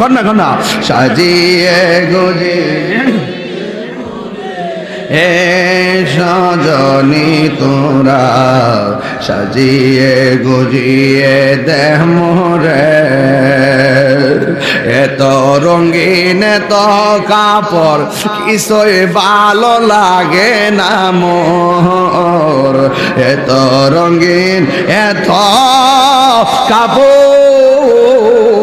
কন্যা কন্যা সাজিয়ে গুজিয়ে এ সজনী তোরা, সাজিয়ে গুজিয়ে দেহ মোরে। এত রঙিন এত কাপড়, কিছুই ভালো লাগে না মোর। এত রঙিন এত কাপড়।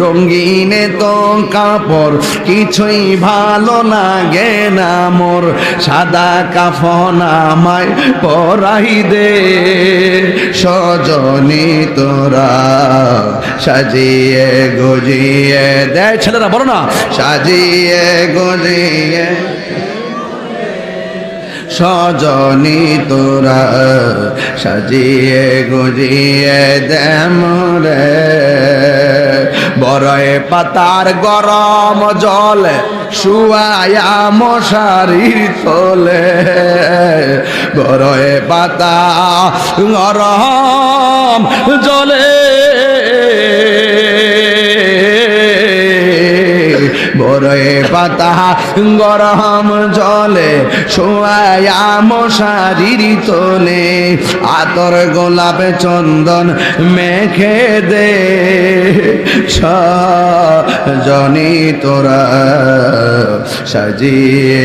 রঙিন তো কাপড়, কিছুই ভালো লাগে না মোর। সাদা কাফন আমায় পরাই দে, সজনী তোরা সাজিয়ে গজিয়ে দে। ছেলেরা, বলো না। সাজিয়ে গজিয়ে সজনী তোরা সাজিয়ে গুজিয়ে দেমরে বড়ে পাতার গরম জল শুয়ায়া মশারির তোলে। বড়ে পাতা গরম জলে। বরে পাতা গরম জলে শোয়া মশারির তোলে। আতর গোলাপ চন্দন মেখে দে। জনি তোরা সাজিয়ে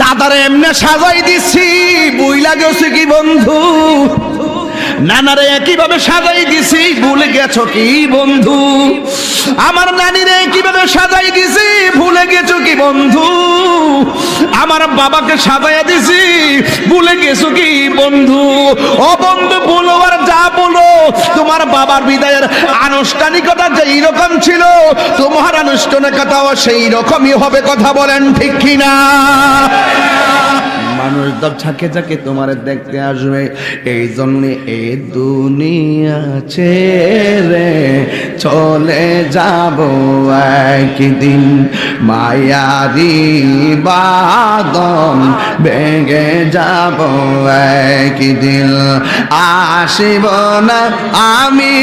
দাদারে এমনি সাজাই দিছি বুই লাগেছে কি বন্ধু? নানারে একইভাবে সাজাই দিছি ভুলে গেছো কি বন্ধু? আমার নানিরে কীভাবে সাজাই দিছি ভুলে গেছো কি বন্ধু? আমার বাবাকে সাজাইয়া দিছি, ভুলে গেছো কি বন্ধু? ও বন্ধু, বলো আর যা বলো। তোমার বাবার বিদায়ের আনুষ্ঠানিকতা যেই রকম ছিল, তোমার আনুষ্ঠানিকতাও সেই রকমই হবে, কথা বলেন ঠিক কিনা? মানুষ দব ঝাঁকে ঝাঁকে তোমার দেখতে আসবে। এই জন্য এই দুনিয়া ছেড়ে চলে যাব একদিন। মায়ারি বাদন ভেঙে যাব একদিন। আসিব না আমি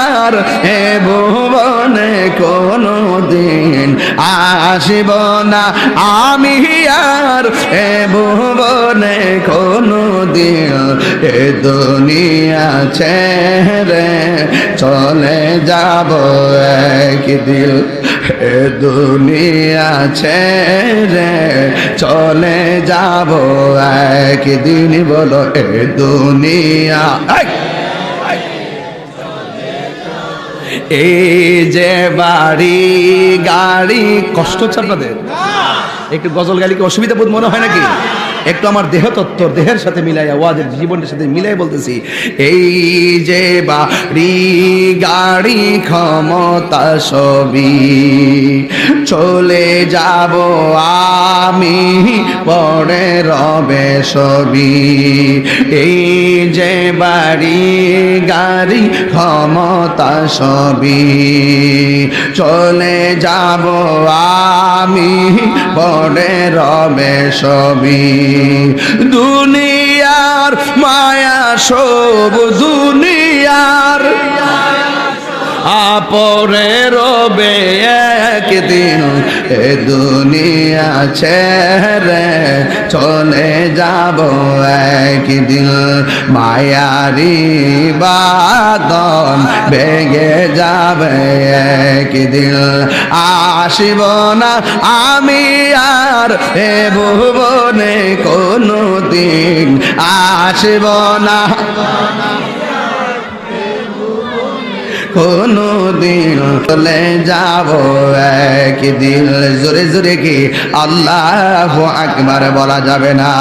আর এ ভুবনে কোনো আসিব না। আমি আর এ ভুবনে কোনো দিন এ দুনিয়া ছেড়ে চলে যাব একদিন। এ দুনিয়া ছেড়ে চলে যাব একদিন। বলো, এ দুনিয়া। এই! যে বাড়ি গাড়ি কষ্ট হচ্ছে আপনাদের একটু গজল গালি কি অসুবিধা বোধ মনে হয় নাকি একটু আমার দেহ তত্ত্ব দেহের সাথে মিলাই ওয়াজের জীবনের সাথে মিলাই বলতেছি, এই যে বাড়ি, গাড়ি, ক্ষমতা সবই চলে যাব আমি, পরে রবে সবই। এই যে বাড়ি, গাড়ি, ক্ষমতা সবই চলে যাব আমি, পরে রবে সবই। দুনিয়ার মায়া সব দুনিয়ার। আপরে রবে একদিন এ দুনিয়া ছেড়ে চলে যাব একদিন। মায়ারি বাদন ভেঙে যাবে একদিন। আসিব না আমি আর এ ভুবনে কোনো দিন আসিব না। কোনো দিন চলে যাব একদিন। জোরে জোরে কি আল্লাহ আকবার বলা যাবে না।